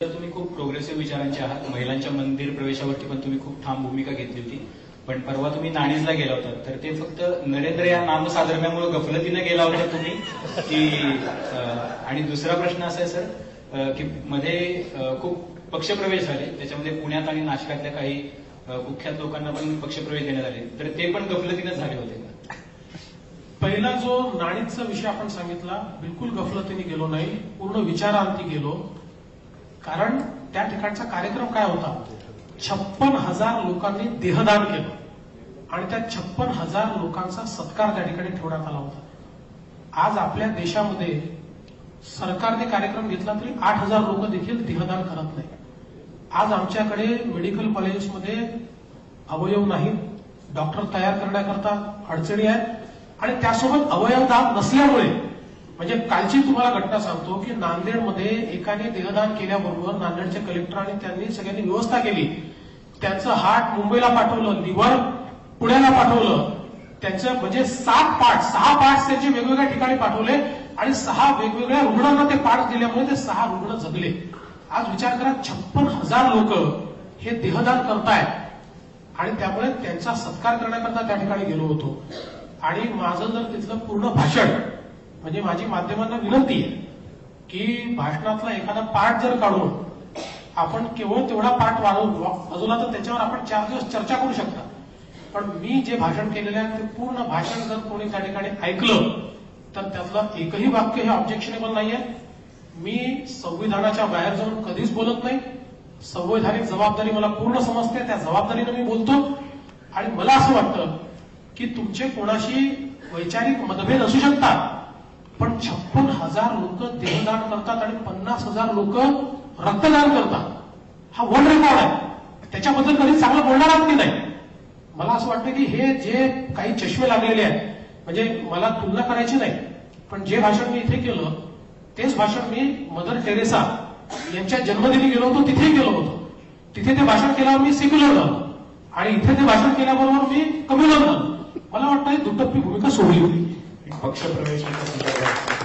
तर तुम्ही खूप प्रोग्रेसिव्ह विचारांचे आहात. महिलांच्या मंदिर प्रवेशावरती पण तुम्ही खूप ठाम भूमिका घेतली होती. पण परवा तुम्ही नाणीजला गेला होता. तर ते फक्त नरेंद्र या नामसाधर्म्यामुळे गफलतीने गेला होता तुम्ही. की आणि दुसरा प्रश्न असा आहे सर की मध्ये खूप पक्षप्रवेश झाले. त्याच्यामध्ये पुण्यात आणि नाशकातल्या काही कुख्यात लोकांना पण पक्षप्रवेश देण्यात आले. तर ते पण गफलतीनं झाले होते. पहिला जो नाणीचा विषय आपण सांगितला बिलकुल गफलतीने गेलो नाही. पूर्ण विचारांती गेलो. कारण त्या ठिकाणचा कार्यक्रम काय होता? छप्पन हजार लोकांनी देहदान केलं. आणि त्या छप्पन हजार लोकांचा सत्कार त्या ठिकाणी ठेवण्यात आला होता. आज आपल्या देशामध्ये सरकारने कार्यक्रम घेतला तरी आठ हजार लोक देखील देहदान करत नाही. आज आमच्याकडे मेडिकल कॉलेजेसमध्ये अवयव नाहीत. डॉक्टर तयार करण्याकरता अडचणी आहेत. आणि त्यासोबत अवयव दान नसल्यामुळे म्हणजे कालची तुम्हाला घटना सांगतो की नांदेडमध्ये एकाने देहदान केल्याबरोबर नांदेडचे कलेक्टर आणि त्यांनी सगळ्यांनी व्यवस्था केली. त्यांचं हार्ट मुंबईला पाठवलं लिव्हर पुण्याला पाठवलं. त्यांचं म्हणजे सात पार्ट सहा पार्ट त्यांचे वेगवेगळ्या ठिकाणी पाठवले आणि सहा वेगवेगळ्या रुग्णांना ते पार्ट दिल्यामुळे ते सहा रुग्ण जगले. आज विचार करा छप्पन हजार लोक हे देहदान करतायत. आणि त्यामुळे त्यांचा सत्कार करण्याकरता त्या ठिकाणी गेलो होतो. आणि माझं जर तिथलं पूर्ण भाषण म्हणजे माझी माध्यमांना विनंती आहे की भाषणातला एखादा पाठ जर काढून आपण केवळ तेवढा पाठ वाढवून बाजूला तर त्याच्यावर आपण चार दिवस चर्चा करू शकता. पण मी जे भाषण केलेलं आहे ते पूर्ण भाषण जर कोणी त्या ठिकाणी ऐकलं तर त्यातलं एकही वाक्य हे ऑब्जेक्शनेबल नाहीये. मी संविधानाच्या बाहेर जाऊन कधीच बोलत नाही. संवैधानिक जबाबदारी मला पूर्ण समजते त्या जबाबदारीनं मी बोलतो. आणि मला असं वाटतं की तुमचे कोणाशी वैचारिक मतभेद असू शकतात पण छप्पन हजार लोक देहदान करतात आणि पन्नास हजार लोक रक्तदान करतात. हा वर्ल्ड रेकॉर्ड आहे. त्याच्याबद्दल कधी चांगलं बोलणार आहात की नाही? मला असं वाटतं की हे जे काही चष्मे लागलेले आहेत म्हणजे मला तुलना करायची नाही पण जे भाषण मी इथे केलं तेच भाषण मी मदर टेरेसा यांच्या जन्मदिनी गेलो होतो तिथे गेलो होतो. तिथे ते भाषण केल्यावर मी सेक्युलर झालो. आणि इथे ते भाषण केल्याबरोबर मी कम्युनल झालो. मला वाटतं ही दुटप्पी भूमिका सोडली होती. ಪಕ್ಷ ಪ್ರವೇಶಕ್ಕೆ ಸಿದ್ಧರಾಗ್ತಾರೆ